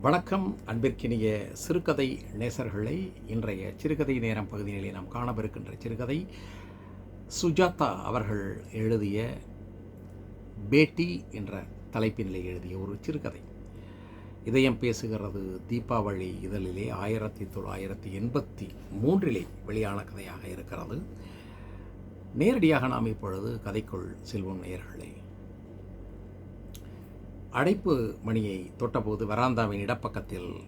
வணக்கம் அன்பிற்கினிய சிறுகதை நேசர்களை. இன்றைய சிறுகதை நேரம் பகுதியிலே நாம் காணவிருக்கின்ற சிறுகதை சுஜாதா அவர்கள் எழுதிய பேட்டி என்ற தலைப்பினிலே எழுதிய ஒரு சிறுகதை. இதயம் பேசுகிறது தீபாவளி இதழிலே ஆயிரத்தி தொள்ளாயிரத்தி எண்பத்தி மூன்றிலே வெளியான கதையாக இருக்கிறது. நேரடியாக நாம் இப்பொழுது கதைக்குள் செல்வோம் நேயர்களே. அழைப்பு மணியை தொட்டபோது வராந்தாவின் இடப்பக்கத்தில்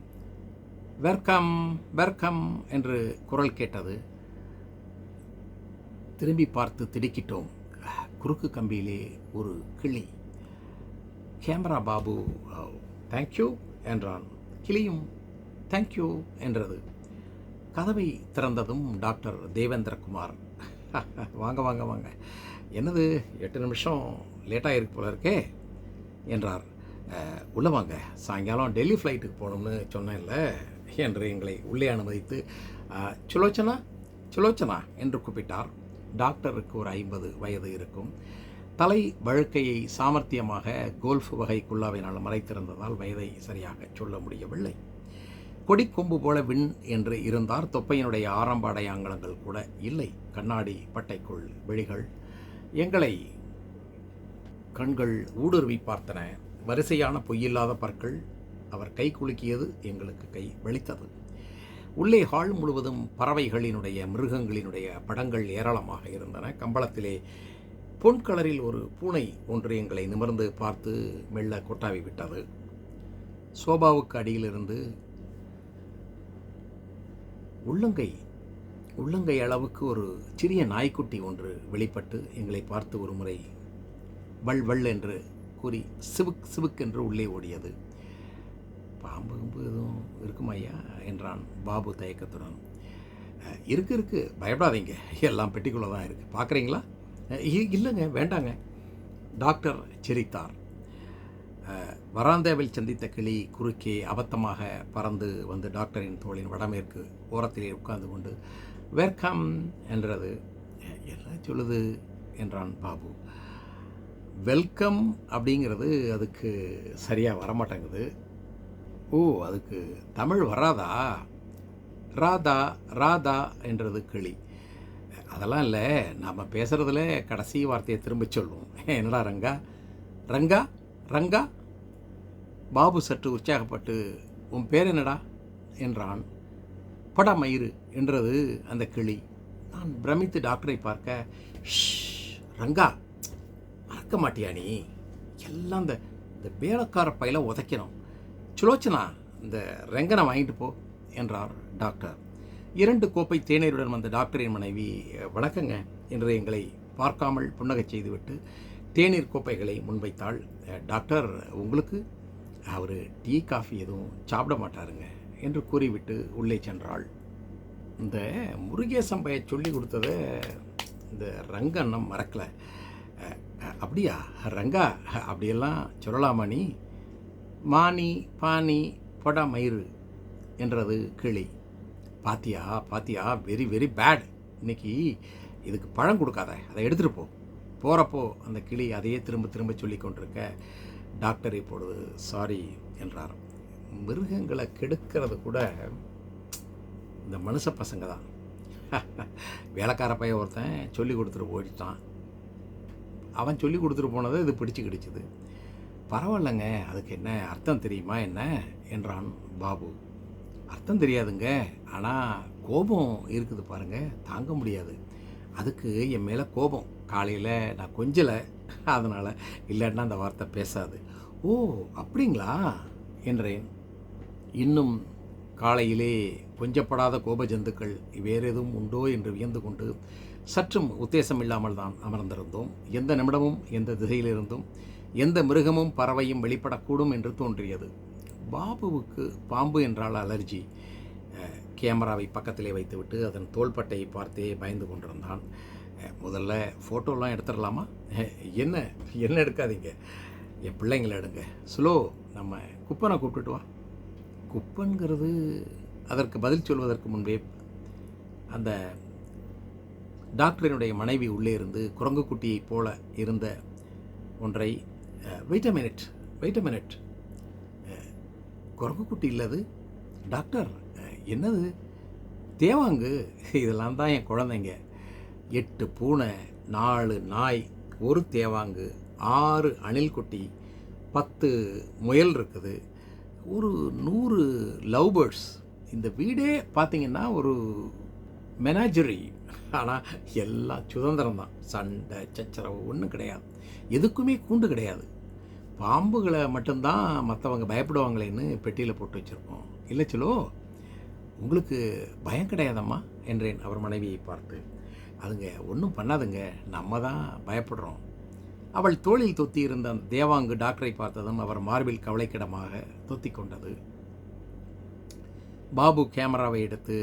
வெர்கம் வெர்கம் என்று குரல் கேட்டது. திரும்பி பார்த்து திடுக்கிட்டோம். குறுக்கு கம்பியிலே ஒரு கிளி. கேமரா பாபு தேங்க்யூ என்றான். கிளியும் தேங்க்யூ என்றது. கதவை திறந்ததும் டாக்டர் தேவேந்திரகுமார். வாங்க வாங்க வாங்க. என்னது எட்டு நிமிஷம் லேட்டாக இருக்கு போல இருக்கே என்றார். உள்ளே வாங்க. சாயங்காலம் டெல்லி ஃப்ளைட்டுக்கு போகணும்னு சொன்னேன்ல என்று எங்களை உள்ளே அனுமதித்து சுலோச்சனா? சுலோச்சனா? என்று கூப்பிட்டார். டாக்டருக்கு ஒரு ஐம்பது வயது இருக்கும். தலை வழுக்கையை சாமர்த்தியமாக கோல்ஃப் வகை குல்லாவினால் மறைத்திருந்ததால் வயதை சரியாக சொல்ல முடியவில்லை. கொடிக்கொம்பு போல விண் என்று இருந்தார். தொப்பையினுடைய ஆரம்ப அடையாளங்கள் கூட இல்லை. கண்ணாடி பட்டைக்குள் விழிகள் எங்களை கண்கள் ஊடுருவி பார்த்தன. வரிசையான பொய்யில்லாத பற்கள் அவர் கை குலுக்கியது எங்களுக்கு கை வெளித்தது உள்ளே ஹால் முழுவதும் பறவைகளினுடைய மிருகங்களினுடைய படங்கள் ஏராளமாக இருந்தன. கம்பளத்திலே பொன் கலரில் ஒரு பூனை ஒன்று எங்களை நிமிர்ந்து பார்த்து மெல்ல கொட்டாவி விட்டது. சோபாவுக்கு அடியிலிருந்து உள்ளங்கை உள்ளங்கை அளவுக்கு ஒரு சிறிய நாய்க்குட்டி ஒன்று வெளிப்பட்டு எங்களை பார்த்து ஒரு முறை வள் வள் என்று கூறி சிவுக் சிவுக் என்று உள்ளே ஓடியது. பாம்பு எதுவும் இருக்குமா ஐயா என்றான் பாபு தயக்கத்துடன். இருக்கு இருக்கு. பயப்படாதீங்க. எல்லாம் பெட்டிக்குள்ளே தான் இருக்குது பார்க்குறீங்களா இ- இல்லைங்க. வேண்டாங்க. டாக்டர் சிரித்தார். வராந்தாவில் சந்தித்த கிளி குறுக்கே அபத்தமாக பறந்து வந்து டாக்டரின் தோளின் வடமேற்கு ஓரத்திலே உட்கார்ந்து கொண்டு வெல்கம் என்றது. என்ன சொல்லுது? என்றான் பாபு. வெல்கம் அப்படிங்கிறது அதுக்கு சரியாக வரமாட்டேங்குது. ஓ அதுக்கு தமிழ் வராதா? ராதா ராதா என்றது கிளி. அதெல்லாம் இல்லை நாம் பேசுகிறதுல கடைசி வார்த்தையை திரும்ப சொல்லுவோம். என்னடா ரங்கா? ரங்கா? ரங்கா? பாபு சற்று உற்சாகப்பட்டு உன் பேர் என்னடா? என்றான். படா மயிறு என்றது அந்த கிளி. நான் பிரமித்து டாக்டரை பார்க்க "ஷ், ரங்கா இருக்க மாட்டியா நீ? எல்லாம் இந்த இந்த வேலைக்கார பையில உதைக்கணும். சுலோச்சனா இந்த ரெங்கனை வாங்கிட்டு போ என்றார் டாக்டர். இரண்டு கோப்பை தேநீருடன் வந்த டாக்டரின் மனைவி வணக்கங்க என்று எங்களை பார்க்காமல் புன்னகை செய்துவிட்டு தேநீர் கோப்பைகளை முன்வைத்தாள். டாக்டர் உங்களுக்கு அவர் டீ காஃபி எதுவும் சாப்பிட மாட்டாருங்க என்று கூறிவிட்டு உள்ளே சென்றாள். இந்த முருகேசம்பையை சொல்லி கொடுத்ததை இந்த ரங்கண்ணம் மறக்கலை. அப்படியா? ரங்கா அப்படியெல்லாம் சொல்லலாமா நீ மானி பானி பொடா மயிறு என்றது கிளி. பாத்தியா பாத்தியா வெரி வெரி பேட். இன்னைக்கு இதுக்கு பழம் கொடுக்காத. அதை எடுத்துகிட்டு போ. போகிறப்போ அந்த கிளி அதையே திரும்ப திரும்ப சொல்லி கொண்டிருக்க டாக்டர் இப்பொழுது சாரி என்றார் மிருகங்களை கெடுக்கிறது கூட இந்த மனுஷ பசங்க தான். வேலைக்கார பையன் ஒருத்தன் சொல்லி கொடுத்துட்டு போயிட்டான் அவன் சொல்லி கொடுத்துட்டு போனதை இது பிடிச்சு கிடைச்சிது. பரவாயில்லைங்க அதுக்கு என்ன அர்த்தம் தெரியுமா என்ன? என்றான் பாபு. அர்த்தம் தெரியாதுங்க ஆனால் கோபம் இருக்குது பாருங்க தாங்க முடியாது. அதுக்கு என் மேலே கோபம். காலையில் நான் கொஞ்சலை அதனால் இல்லைன்னா அந்த வார்த்தை பேசாது. ஓ அப்படிங்களா? என்றேன். இன்னும் காலையிலே கொஞ்சப்படாத கோப ஜந்துக்கள் வேறு எதுவும் உண்டோ என்று வியந்து கொண்டு சற்றும் உத்தேசம் இல்லாமல் தான் அமர்ந்திருந்தோம். எந்த நிமிடமும் எந்த திசையிலிருந்தும் எந்த மிருகமும் பறவையும் வெளிப்படக்கூடும் என்று தோன்றியது. பாபுவுக்கு பாம்பு என்றால் அலர்ஜி. கேமராவை பக்கத்திலே வைத்துவிட்டு அதன் தோள்பட்டையை பார்த்தே பயந்து கொண்டிருந்தான். முதல்ல ஃபோட்டோலாம் எடுத்துடலாமா? என்ன என்ன எடுக்காதீங்க. என் பிள்ளைங்களை எடுங்க. ஸ்லோ நம்ம குப்பனை கூப்பிட்டுட்டு வா. குப்பன்கிறது அதற்கு பதில் சொல்வதற்கு முன்பே அந்த டாக்டரினுடைய மனைவி உள்ளே இருந்து குரங்கு குட்டியைப் போல இருந்த ஒன்றை wait a minute wait a minute குரங்கு குட்டி இல்லது? டாக்டர் என்னது? தேவாங்கு? இதெல்லாம் தான் என் குழந்தைங்க. எட்டு பூனை நாலு நாய் ஒரு தேவாங்கு ஆறு அணில் குட்டி பத்து முயல் இருக்குது. ஒரு நூறு லவ் பேர்ட்ஸ். இந்த வீடே பார்த்தீங்கன்னா ஒரு மெனாஜரி ஆனால் எல்லாம் சுதந்திரம் தான் சண்டை சச்சரவு ஒன்றும் கிடையாது. எதுக்குமே கூண்டு கிடையாது. பாம்புகளை மட்டும்தான் மற்றவங்க பயப்படுவாங்களேன்னு பெட்டியில் போட்டு வச்சுருக்கோம் இல்லை சொல்லோ உங்களுக்கு பயம் கிடையாதம்மா? என்றேன் அவர் மனைவியை பார்த்து. அதுங்க ஒன்றும் பண்ணாதுங்க. நம்ம தான் பயப்படுறோம். அவள் தோளில் தொத்தி இருந்த அந்த தேவாங்கு டாக்டரை பார்த்ததும் அவர் மார்பில் கவலைக்கிடமாக தொத்தி கொண்டது பாபு கேமராவை எடுத்து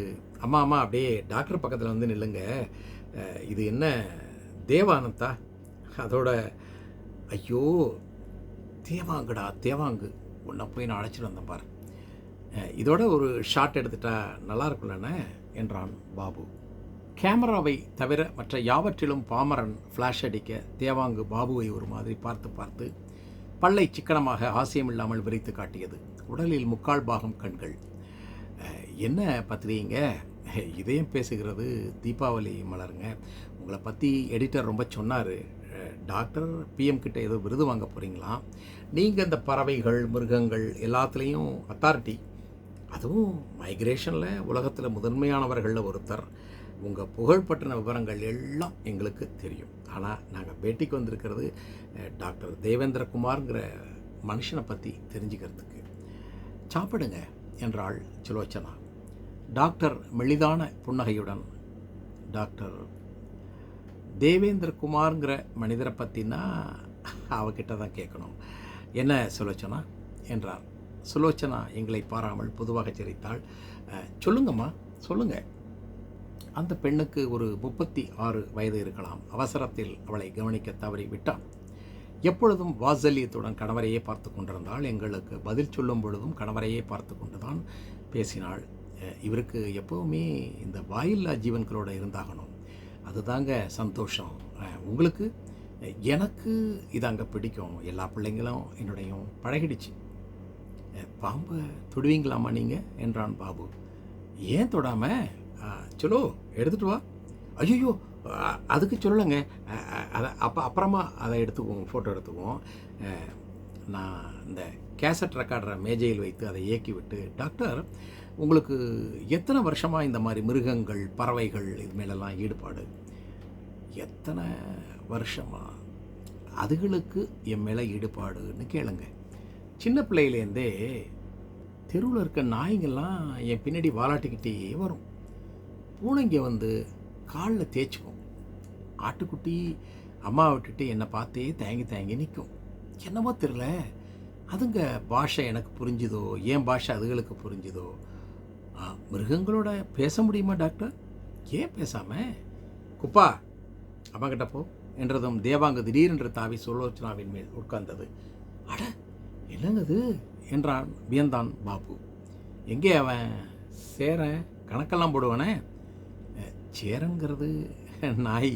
அம்மா அம்மா அப்படியே டாக்டர் பக்கத்தில் வந்து நில்லுங்க. இது என்ன தேவானந்தா? அதோட ஐயோ தேவாங்குடா தேவாங்கு. உன்னை போய் நான் அழைச்சிட்டு வந்தேன் பாரு. இதோட ஒரு ஷாட் எடுத்துட்டா நல்லா இருக்கும்லண்ணே என்றான் பாபு. கேமராவை தவிர மற்ற யாவற்றிலும் பாமரன் ஃப்ளாஷ் அடிக்க தேவாங்கு பாபுவை ஒரு மாதிரி பார்த்து பார்த்து பல்லை சிக்கனமாக ஆசியமில்லாமல் விரித்து காட்டியது. உடலில் முக்கால் பாகம் கண்கள். என்ன பத்திரிகைங்க இதயம் பேசுகிறது தீபாவளி மலருங்க. உங்களை பற்றி எடிட்டர் ரொம்ப சொன்னார். டாக்டர் பிஎம் கிட்ட ஏதோ விருது வாங்க போகிறீங்களாம் நீங்கள் இந்த பறவைகள் மிருகங்கள் எல்லாத்துலேயும் அத்தாரிட்டி அதுவும் மைக்ரேஷனில் உலகத்தில் முதன்மையானவர்களில் ஒருத்தர். உங்கள் புகழ்பற்றின விவரங்கள் எல்லாம் எங்களுக்கு தெரியும். ஆனால் நாங்கள் பேட்டிக்கு வந்திருக்கிறது டாக்டர் தேவேந்திரகுமார்ங்கிற மனுஷனை பற்றி தெரிஞ்சுக்கிறதுக்கு. சாப்பிடுங்க என்றாள் சுலோச்சனா. டாக்டர் மெளிதான புன்னகையுடன் டாக்டர் தேவேந்திரகுமாருங்கிற மனிதரை பற்றினா அவகிட்ட தான் கேட்கணும். என்ன சுலோச்சனா? என்றார். சுலோச்சனா எங்களை பாராமல் பொதுவாக சிரித்தாள். சொல்லுங்கம்மா சொல்லுங்க. அந்த பெண்ணுக்கு ஒரு முப்பத்தி ஆறு வயது இருக்கலாம். அவசரத்தில் அவளை கவனிக்க தவறி விட்டான். எப்பொழுதும் வாசல்யத்துடன் கணவரையே பார்த்து கொண்டிருந்தாள். எங்களுக்கு பதில் சொல்லும் பொழுதும் கணவரையே பார்த்து கொண்டுதான் பேசினாள். இவருக்கு எப்போவுமே இந்த வாயில்லா ஜீவன்களோட இருந்தாகணும். அதுதாங்க சந்தோஷம். உங்களுக்கு எனக்கு இதாங்க பிடிக்கும். எல்லா பிள்ளைங்களும் என்னுடையும் பழகிடுச்சு. பாம்பை தொடுவீங்களாமா நீங்கள் என்றான் பாபு. ஏன் தொடாம? சொல்லோ எடுத்துட்டு வா. ஐயோ அதுக்கு சொல்லலைங்க. அதை அப்போ அப்புறமா அதை எடுத்துக்குவோம் ஃபோட்டோ எடுத்துக்குவோம். நான் இந்த கேசட் ரெக்கார்டரை மேஜையில் வைத்து அதை இயக்கி விட்டு டாக்டர் உங்களுக்கு எத்தனை வருஷமாக இந்த மாதிரி மிருகங்கள் பறவைகள் இது மேலெல்லாம் ஈடுபாடு? எத்தனை வருஷமா? அதுகளுக்கு என் மேலே ஈடுபாடுன்னு கேளுங்க. சின்ன பிள்ளையிலேருந்தே தெருவில் இருக்க நாய்ங்கள்லாம் என் பின்னாடி வாலாட்டிக்கிட்டே வரும். பூனைங்க வந்து காலில் தேய்ச்சிக்கும். ஆட்டுக்குட்டி அம்மா விட்டுட்டு என்னை பார்த்தே தேங்கி தேங்கி நிற்கும் என்னமோ தெரில அதுங்க பாஷை எனக்கு புரிஞ்சுதோ? என் பாஷை அதுகளுக்கு புரிஞ்சுதோ? மிருகங்களோட பேச முடியுமா டாக்டர்? ஏன் பேசாம? குப்பா அவங்கிட்ட போ என்றதும் தேவாங்க திடீரென்று தாவி சுலோச்சனாவின் மேல் உட்கார்ந்தது. அட என்னங்கது என்றான் வியந்தான் பாபு. எங்கே அவன்? சேரன் கணக்கெல்லாம் போடுவானே? சேரங்கிறது நாய்.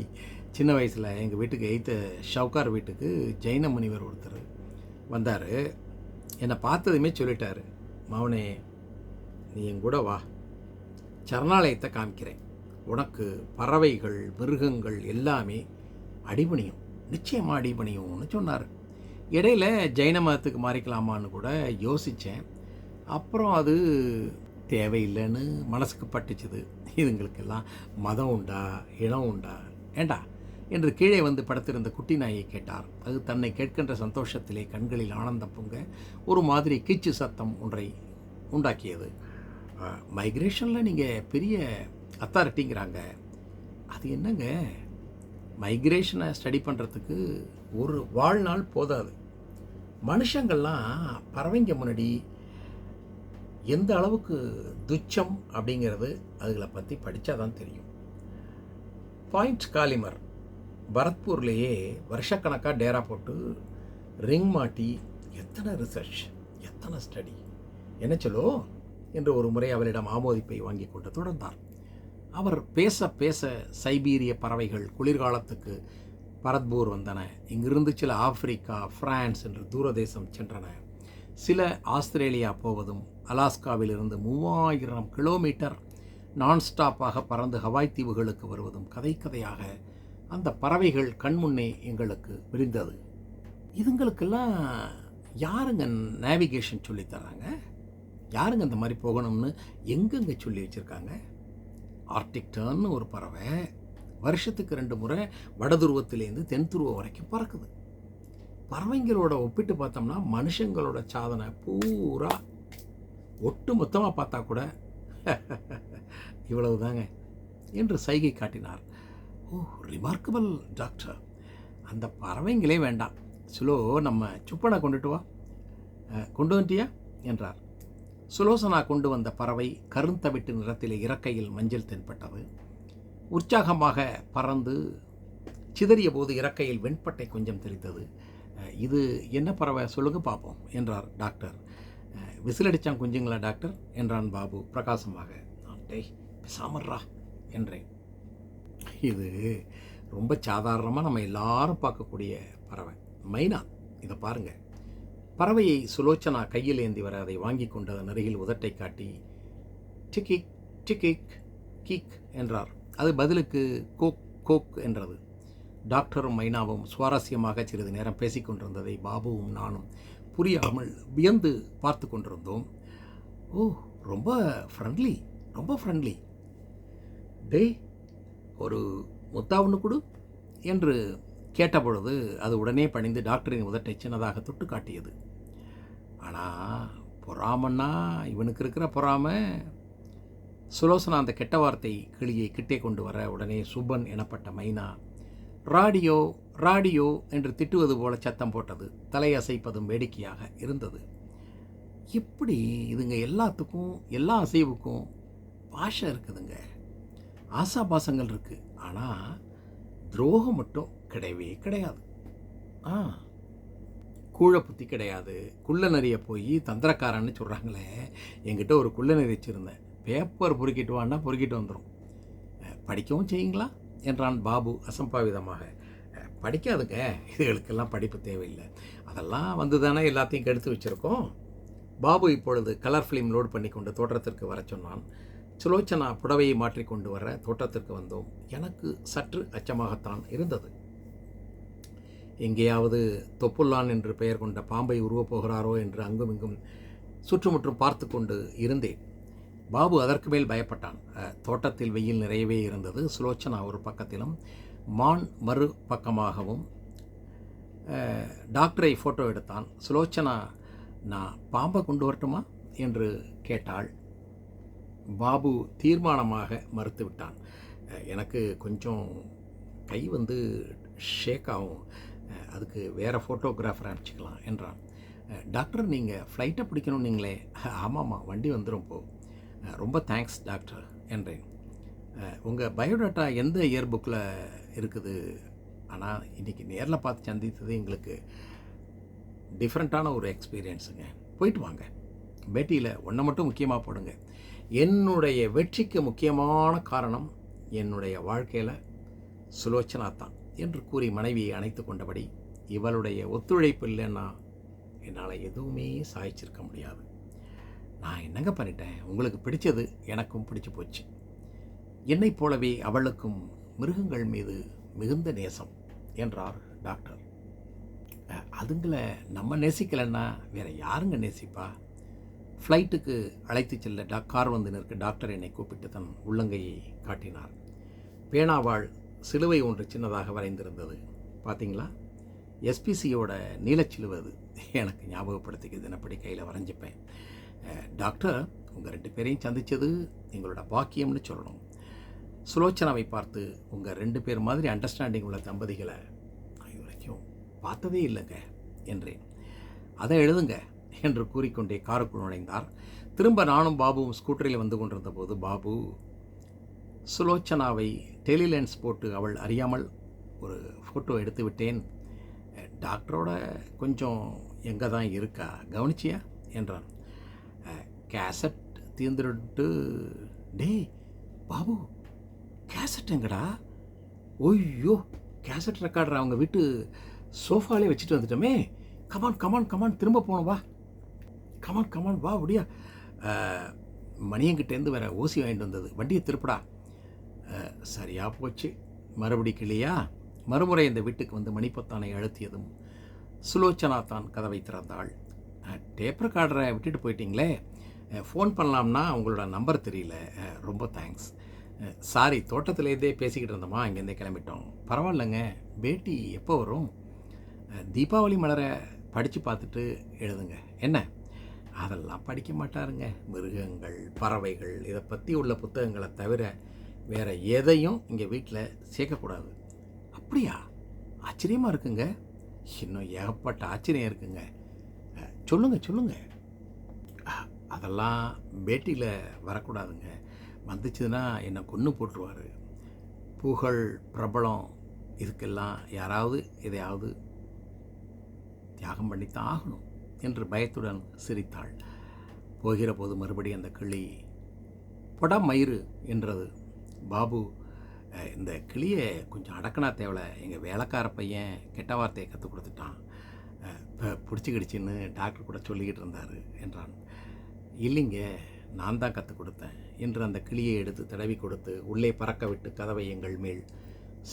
சின்ன வயசில் எங்கள் வீட்டுக்கு எய்த்த ஷவுகார் வீட்டுக்கு ஜெயின முனிவர் ஒருத்தர் வந்தார். என்னை பார்த்ததுமே சொல்லிட்டாரு. மவனே நீ என் கூட வா. சரணாலயத்தை காமிக்கிறேன் உனக்கு பறவைகள் மிருகங்கள் எல்லாமே அடிபணியும். நிச்சயமாக அடிபணியும்னு சொன்னார். இடையில ஜைன மதத்துக்கு மாறிக்கலாமான்னு கூட யோசித்தேன் அப்புறம் அது தேவையில்லைன்னு மனசுக்கு பட்டுச்சுது. இதுங்களுக்கெல்லாம் மதம் உண்டா இனம் உண்டா? ஏண்டா? என்று கீழே வந்து படுத்திருந்த குட்டி நாயை கேட்டார். அது தன்னை கேட்கின்ற சந்தோஷத்திலே கண்களில் ஆனந்தம் பொங்க ஒரு மாதிரி கீச்சு சத்தம் ஒன்றை உண்டாக்கியது. மைக்ரேஷனில் நீங்கள் பெரிய அத்தாரிட்டிங்கிறாங்க அது என்னங்க? மைக்ரேஷனை ஸ்டடி பண்ணுறதுக்கு ஒரு வாழ்நாள் போதாது. மனுஷங்கள்லாம் பறவைங்க முன்னாடி எந்த அளவுக்கு துச்சம் அப்படிங்கிறது அதுகளை பற்றி படித்தா தான் தெரியும். பாயிண்ட் காலிமர் பரத்பூர்லேயே வருஷக்கணக்காக டேரா போட்டு ரிங் மாட்டி எத்தனை ரிசர்ச் எத்தனை ஸ்டடி என்ன சொல்லோ என்று ஒரு முறை அவரிடம் ஆமோதிப்பை வாங்கி கொண்டு தொடர்ந்தார். அவர் பேச பேச சைபீரிய பறவைகள் குளிர்காலத்துக்கு பரத்பூர் வந்தன. இங்கிருந்து சில ஆப்பிரிக்கா பிரான்ஸ் என்று தூரதேசம் சென்றன. சில ஆஸ்திரேலியா போவதும் அலாஸ்காவிலிருந்து மூவாயிரம் கிலோமீட்டர் நான்ஸ்டாப்பாக பறந்து ஹவாய் தீவுகளுக்கு வருவதும் கதை கதையாக அந்த பறவைகள் கண்முன்னே எங்களுக்கு விரிந்தது. இதுங்களுக்கெல்லாம் யாருங்க நேவிகேஷன் சொல்லித்தராங்க யாருங்க அந்த மாதிரி போகணும்னு எங்கெங்கே சொல்லி வச்சுருக்காங்க? ஆர்டிக் டர்ன்னு ஒரு பறவை வருஷத்துக்கு ரெண்டு முறை வடதுருவத்திலேருந்து தென் துருவம் வரைக்கும் பறக்குது. பறவைங்களோட ஒப்பிட்டு பார்த்தோம்னா மனுஷங்களோட சாதனை பூரா ஒட்டு மொத்தமாக பார்த்தா கூட இவ்வளவு தாங்க என்று சைகை காட்டினார். ஓ ரிமார்க்கபிள் டாக்டர் அந்த பறவைங்களே வேண்டாம். சுலோ நம்ம சுப்பனை கொண்டுட்டு வா. கொண்டு வந்துட்டியா? என்றார். சுலோசனா கொண்டு வந்த பறவை கருந்தவிட்டு நிறத்திலே இறக்கையில் மஞ்சள் தென்பட்டது. உற்சாகமாக பறந்து சிதறிய போது இறக்கையில் வெண்பட்டை கொஞ்சம் தெளித்தது. இது என்ன பறவை? சொல்லுங்க பார்ப்போம் என்றார் டாக்டர். விசிலடித்தான் விசிலடிச்சான் குஞ்சுங்களா டாக்டர்? என்றான் பாபு பிரகாசமாக. டேய் பிசாமர்ரா என்றேன். இது ரொம்ப சாதாரணமாக நம்ம எல்லாரும் பார்க்கக்கூடிய பறவை. மைனா இதை பாருங்க. பறவையை சுலோச்சனா கையில் ஏந்தி வர அதை வாங்கி கொண்டு அதன் அருகில் உதட்டை காட்டி டிக்கிக் டிக்கிக் கிக் என்றார். அது பதிலுக்கு கோக் கோக் என்றது. டாக்டரும் மைனாவும் சுவாரஸ்யமாக சிறிது நேரம் பேசிக் கொண்டிருந்ததை பாபுவும் நானும் புரியாமல் வியந்து பார்த்து கொண்டிருந்தோம். ஓ ரொம்ப ஃப்ரெண்ட்லி ரொம்ப ஃப்ரெண்ட்லி டேய் ஒரு முத்தா ஒன்று கொடு என்று கேட்டபொழுது அது உடனே பணிந்து டாக்டரின் உதட்டை சின்னதாக தொட்டு காட்டியது. ஆனால் பொறாமன்னா இவனுக்கு இருக்கிற பொறாமை? சுலோசனா அந்த கெட்ட வார்த்தை கிளியை கிட்டே கொண்டு வர உடனே சுபன் எனப்பட்ட மைனா ராடியோ ராடியோ என்று திட்டுவது போல சத்தம் போட்டது. தலையசைப்பதும் வேடிக்கையாக இருந்தது. இப்படி இதுங்க எல்லாத்துக்கும் எல்லா அசைவுக்கும் பாஷை இருக்குதுங்க? ஆசாபாசங்கள் இருக்குது ஆனால் துரோகம் மட்டும் கிடையவே கிடையாது. ஆ கூழ புத்தி கிடையாது. குள்ள நெறிய போய் தந்திரக்காரன்னு சொல்கிறாங்களே என்கிட்ட ஒரு குள்ள நெறி வச்சுருந்தேன். பேப்பர் பொறுக்கிட்டு வான்னா பொறுக்கிட்டு வந்துடும் படிக்கவும் செய்யுங்களா? என்றான் பாபு அசம்பாவிதமாக. படிக்காதுங்க. இதுகளுக்கெல்லாம் படிப்பு தேவையில்லை. அதெல்லாம் வந்து தானே எல்லாத்தையும் கெடுத்து வச்சுருக்கோம். பாபு இப்பொழுது கலர் ஃபிலிம் லோட் பண்ணி கொண்டு தோற்றத்திற்கு வர சொன்னான். சுலோச்சனா புடவையை மாற்றிக்கொண்டு வர தோட்டத்திற்கு வந்தோம். எனக்கு சற்று அச்சமாகத்தான் இருந்தது. எங்கேயாவது தொப்புல்லான் என்று பெயர் கொண்ட பாம்பை உருவப் போகிறாரோ என்று அங்குமிங்கும் சுற்றுமுற்றும் பார்த்து கொண்டு இருந்தேன். பாபு அதற்கு மேல் பயப்பட்டான். தோட்டத்தில் வெயில் நிறையவே இருந்தது. சுலோச்சனா ஒரு பக்கத்திலும் மான் மறு பக்கமாகவும் டாக்டரை ஃபோட்டோ எடுத்தான். சுலோச்சனா நான் பாம்பை கொண்டு வரட்டுமா? என்று கேட்டாள். பாபு தீர்மானமாக மறுத்துவிட்டான் எனக்கு கொஞ்சம் கை வந்து ஷேக் ஆகும். அதுக்கு வேறு ஃபோட்டோகிராஃபர் அனுப்பிச்சிக்கலாம் என்றான். டாக்டர் நீங்கள் ஃப்ளைட்டை பிடிக்கணும் நீங்களே ஆமாம்மா வண்டி வந்துடும் போ. ரொம்ப தேங்க்ஸ் டாக்டர் என்றேன். உங்கள் பயோடாட்டா எந்த இயர் புக்கில் இருக்குது? ஆனால் இன்றைக்கி நேரில் பார்த்து சந்தித்தது எங்களுக்கு டிஃப்ரெண்ட்டான ஒரு எக்ஸ்பீரியன்ஸுங்க போயிட்டு வாங்க. பேட்டியில் ஒன்றை மட்டும் முக்கியமாக போடுங்க. என்னுடைய வெற்றிக்கு முக்கியமான காரணம் என்னுடைய வாழ்க்கையில் சுலோச்சனா தான் என்று கூறி மனைவியை அணைத்து கொண்டபடி இவளுடைய ஒத்துழைப்பு இல்லைன்னா என்னால் எதுவுமே சாய்ச்சிருக்க முடியாது. நான் என்னங்க பண்ணிட்டேன்? உங்களுக்கு பிடிச்சது எனக்கும் பிடிச்சு போச்சு. என்னைப் போலவே அவளுக்கும் மிருகங்கள் மீது மிகுந்த நேசம் என்றார் டாக்டர். அதுங்களை நம்ம நேசிக்கலைன்னா வேற யாருங்க நேசிப்பா? ஃப்ளைட்டுக்கு அழைத்து செல்ல டா கார் வந்து நிற்க டாக்டர் என்னை கூப்பிட்டு தன் உள்ளங்கையை காட்டினார். பேனாவாள் சிலுவை ஒன்று சின்னதாக வரைந்திருந்தது. பார்த்தீங்களா எஸ்பிசியோட நீலச்சிலுவை அது. எனக்கு ஞாபகப்படுத்திக்க தினப்படி கையில் வரைஞ்சிப்பேன். டாக்டர் உங்கள் ரெண்டு பேரையும் சந்தித்தது எங்களோட பாக்கியம்னு சொல்லணும். சுலோச்சனாவை பார்த்து உங்கள் ரெண்டு பேர் மாதிரி அண்டர்ஸ்டாண்டிங் உள்ள தம்பதிகளை இது வரைக்கும் பார்த்ததே இல்லைங்க என்றேன். அதை எழுதுங்க என்று கூறிக்கொண்டே காருக்குள் நுழைந்தார். திரும்ப நானும் பாபுவும் ஸ்கூட்டரில் வந்து கொண்டிருந்த போது பாபு சுலோச்சனாவை டெலிலென்ஸ் போட்டு அவள் அறியாமல் ஒரு ஃபோட்டோ எடுத்து விட்டேன் டாக்டரோட கொஞ்சம் எங்கே தான் இருக்கா? கவனிச்சியா? என்றான். கேசட் தீர்ந்துட்டு டேய் பாபு கேசட் எங்கடா? ஓய்யோ கேசட் ரெக்கார்டர் அவங்க வீட்டு சோஃபாலே வச்சுட்டு வந்துட்டோமே. கமான் கமான் கமான் திரும்ப போகணும் வா. கமான் கமான் வா முடியா மணியங்கிட்டேருந்து வேறு ஊசி வாங்கிட்டு வந்தது. வண்டியை திருப்படா. சரியாக போச்சு. மறுபடி கிளியா மறுமுறை இந்த வீட்டுக்கு வந்து மணிப்பத்தானை அழுத்தியதும் சுலோச்சனா தான் கதவை திறந்தாள். டேப் ரெக்கார்டரை விட்டுட்டு போயிட்டீங்களே? ஃபோன் பண்ணலாம்னா உங்களோட நம்பர் தெரியல. ரொம்ப தேங்க்ஸ். சாரி தோட்டத்திலேருந்தே பேசிக்கிட்டு இருந்தோமா? இங்கேருந்தே கிளம்பிட்டோம். பரவாயில்லைங்க. பேட்டி எப்போ வரும்? தீபாவளி மலரை படித்து பார்த்துட்டு எழுதுங்க. என்ன? அதெல்லாம் படிக்க மாட்டாருங்க. மிருகங்கள் பறவைகள் இதை பற்றி உள்ள புத்தகங்களை தவிர வேறு எதையும் இங்கே வீட்டில் சேர்க்கக்கூடாது. அப்படியா? ஆச்சரியமாக இருக்குங்க. இன்னும் ஏகப்பட்ட ஆச்சரியம் இருக்குங்க. சொல்லுங்கள் சொல்லுங்கள் அதெல்லாம் பேட்டியில் வரக்கூடாதுங்க. வந்துச்சுன்னா என்னை கொன்று போட்டுருவார். புகழ் பிரபலம் இதுக்கெல்லாம் யாராவது எதையாவது தியாகம் பண்ணித்தான் ஆகணும் என்று பயத்துடன் சிரித்தாள். போகிற போது மறுபடியும் அந்த கிளி பொடா மயிறு என்றது. பாபு இந்த கிளியை கொஞ்சம் அடக்கினா தேவலை. எங்கள் வேலைக்கார பையன் கெட்ட வார்த்தையை கற்றுக் கொடுத்துட்டான். இப்போ பிடிச்சிக்கிடுச்சின்னு டாக்டர் கூட சொல்லிக்கிட்டு இருந்தார் என்றான். இல்லைங்க நான் தான் கற்றுக் கொடுத்தேன் என்று அந்த கிளியை எடுத்து தடவி கொடுத்து உள்ளே பறக்க விட்டு கதவை எங்கள் மேல்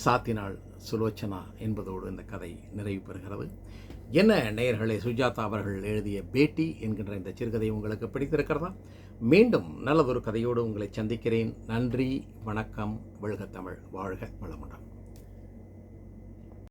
சாத்தினாள் சுலோச்சனா என்பதோடு இந்த கதை நிறைவு பெறுகிறது. என்ன நேயர்களே சுஜாதா அவர்கள் எழுதிய பேட்டி என்கின்ற இந்த சிறுகதை உங்களுக்கு பிடித்திருக்கிறதா? மீண்டும் நல்லதொரு கதையோடு உங்களை சந்திக்கிறேன். நன்றி வணக்கம் வெல்க தமிழ். வாழ்க வளமுடன்.